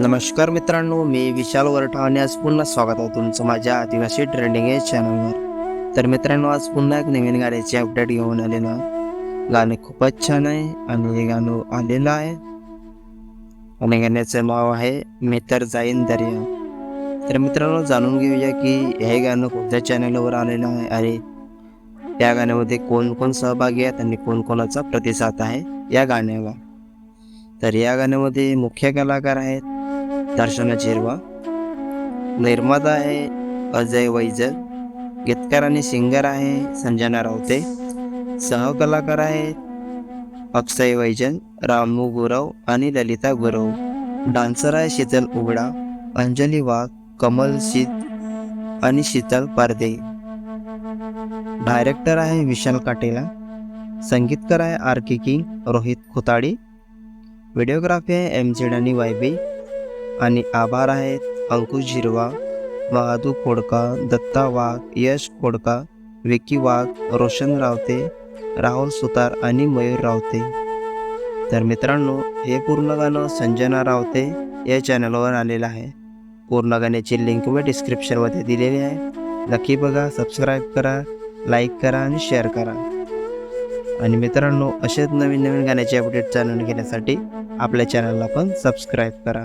नमस्कार मित्रांनो मी विशाल वरठा आणि पुन्हा स्वागत आहे तुमचं माझ्या आदिवासी ट्रेंडिंग या चॅनलवर तर मित्रांनो आज पुन्हा एक नवीन गाण्याचे अपडेट घेऊन आलेलं आहे. गाणे खूपच छान आहे आणि हे गाणं आलेलं आहे. आणि गाण्याचं नाव आहे मी तर जाईन दर्या. तर मित्रांनो जाणून घेऊया की हे गाणं कोणत्या चॅनलवर आलेलं आहे आणि या गाण्यामध्ये कोण कोण सहभागी आहेत आणि कोण कोणाचा प्रतिसाद आहे या गाण्याला. तर या गाण्यामध्ये मुख्य कलाकार आहेत दर्शना चिरवा निर्माता आहे अजय वैजल गीतकार आणि सिंगर आहे संजना रावते सहकलाकार आहेत अक्षय वैजल रामू गुरव आणि ललिता गुरव. डान्सर आहे शीतल उघडा अंजली वाघ कमल शीत आणि शीतल पारदे. डायरेक्टर आहे विशाल काटेला संगीतकार आहे R K king Rohit Khutadi. Videography आहे एम झेड आणि वाय बी. आणि आभार आहेत. अंकुश झिरवा महादू खोडका दत्ता वाघ यश खोडका विकी वाघ रोशन रावते राहुल सुतार आणि मयूर रावते. तर मित्रांनो हे पूर्ण गाणं संजना रावते या चॅनलवर आलेलं आहे. पूर्ण गाण्याची लिंक मी डिस्क्रिप्शनमध्ये दिलेली आहे. नक्की बघा सबस्क्राईब करा लाईक करा आणि शेअर करा. आणि मित्रांनो असेच नवीन नवीन गाण्याचे अपडेट जाणून घेण्यासाठी आपल्या चॅनलला पण सबस्क्राईब करा.